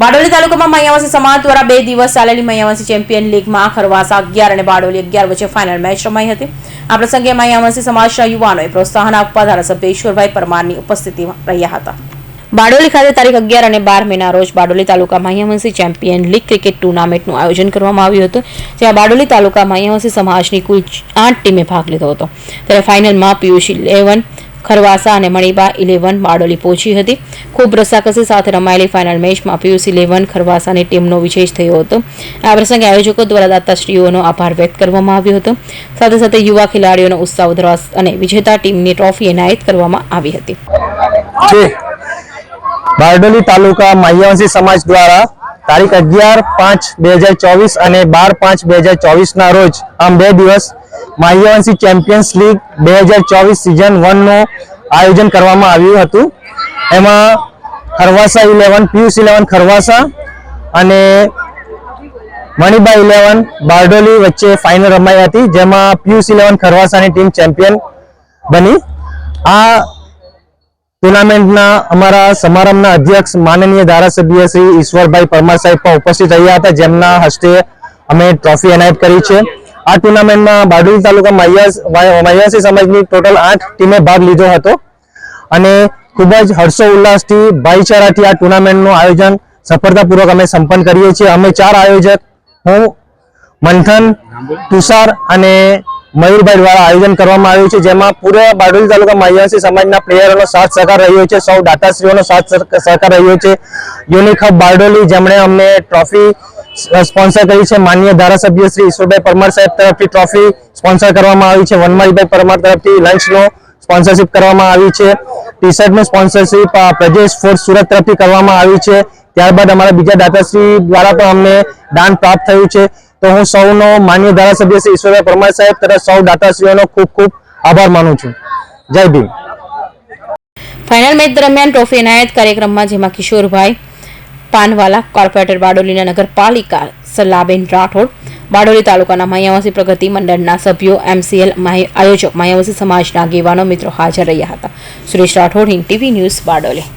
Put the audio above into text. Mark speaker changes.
Speaker 1: બારડોલી તાલુકામાં મૈયાવાસી સમાજ દ્વારા બે દિવસ ચાલેલી મૈયાવાસી ચેમ્પિયન લીગમાં ખરવાસા અગિયાર અને બારડોલી અગિયાર વચ્ચે ફાઇનલ મેચ રમાઈ હતી. આ પ્રસંગે મૈયાવાસી સમાજના યુવાનોએ પ્રોત્સાહન આપવા ધારાસભ્ય ઈશ્વરભાઈ પરમારની ઉપસ્થિતિમાં રહ્યા હતા. બારડોલી ખાતે તારીખ અગિયાર અને બાર મેના રોજ Bardoli taluka Mahiyavanshi champion league cricket ટુર્નામેન્ટનું આયોજન કરવામાં આવ્યું હતું, જ્યાં બારડોલી તાલુકા માહિયાવંશી સમાજની કુલ આઠ ટીમે ભાગ લીધો હતો. ત્યારે ફાઇનલમાં પિયુષ ઇલેવન ખરવાસા અને મણિબા ઇલેવન બારડોલી પહોંચી હતી. ખૂબ રસાકસી સાથે રમાયેલી ફાઇનલ મેચમાં પિયુષ ઇલેવન ખરવાસાની ટીમનો વિજય થયો હતો. આ પ્રસંગે આયોજકો દ્વારા દાતાશ્રીઓનો આભાર વ્યક્ત કરવામાં આવ્યો હતો. સાથે સાથે યુવા ખેલાડીઓનો ઉત્સાહ વધારવા અને વિજેતા ટીમની ટ્રોફી એનાયત કરવામાં આવી હતી.
Speaker 2: બારડોલી તાલુકા માહ્યવંશી સમાજ દ્વારા તારીખ અગિયાર પાંચ બે હજાર ચોવીસ અને બાર પાંચ બે હજાર ચોવીસના રોજ આમ બે દિવસ માહ્યવંશી ચેમ્પિયન્સ લીગ બે હજાર ચોવીસ સિઝન વનનું આયોજન કરવામાં આવ્યું હતું. એમાં ખરવાસા ઇલેવન પિયુષ ઇલેવન ખરવાસા અને મણિબા ઇલેવન બારડોલી વચ્ચે ફાઇનલ રમાઈ હતી, જેમાં પિયુષ ઇલેવન ખરવાસાની ટીમ ચેમ્પિયન બની. આ ટુર્નામેન્ટના અમારા સમારંભના અધ્યક્ષ માનનીય ધારાસભ્ય શ્રી ઈશ્વરભાઈ પરમાર સાહેબ પણ ઉપસ્થિત રહ્યા હતા, જેમના હસ્તે અમે ટ્રોફી એનાયત કરી છે. આ ટુર્નામેન્ટમાં બારડોલી તાલુકા માયાસી સમાજની ટોટલ આઠ ટીમે ભાગ લીધો હતો. અને ખૂબ જ હર્ષો ઉલ્લાસથી ભાઈચારાથી આ ટુર્નામેન્ટનું આયોજન સફળતાપૂર્વક અમે સંપન્ન કરીએ છીએ. અમે ચાર આયોજક હું, મંથન, તુષાર અને મયુરભાઈ દ્વારા આયોજન કરવામાં આવ્યું છે, જેમાં પૂરા બારડોલી તાલુકા માયાસી સમાજના પ્લેયરોનો સાથ સહકાર રહ્યો છે, સૌ દાતાશ્રીઓનો સાથ સહકાર રહ્યો છે. યુનિક હબ બારડોલી, જેમણે અમને ટ્રોફી સ્પોન્સર કરી છે માન્ય ધારાસભ્ય શ્રી ઈશ્વરભાઈ પરમાર સાહેબ તરફથી ટ્રોફી સ્પોન્સર કરવામાં આવી છે. વનમાળીભાઈ પરમાર તરફથી લંચનો સ્પોન્સરશિપ કરવામાં આવી છે. ટી શર્ટનું સ્પોન્સરશિપ પ્રજેશ ફોર્સ સુરત તરફથી કરવામાં આવી છે. ત્યારબાદ અમારા બીજા દાતાશ્રી દ્વારા પણ અમને દાન પ્રાપ્ત થયું છે. તો હું સૌનો માન્ય ધારાસભ્ય શ્રી ઈશ્વરભાઈ પરમાર સાહેબ તરફ સૌ દાતાશ્રીઓનો ખૂબ ખૂબ આભાર માનું છું. જય ભીમ.
Speaker 1: ફાઇનલ મેચ દરમિયાન ટ્રોફી એનાયત કાર્યક્રમમાં જેમાં કિશોરભાઈ પાનવાલા કોર્પોરેટર બારડોલીના નગરપાલિકા સલાબેન રાઠોડ, બારડોલી તાલુકાના માયાવાસી પ્રગતિ મંડળના સભ્યો એમસીએલ આયોજક માયાવાસી સમાજના આગેવાનો મિત્રો હાજર રહ્યા હતા. Suresh Rathod, Hind TV news Bardoli.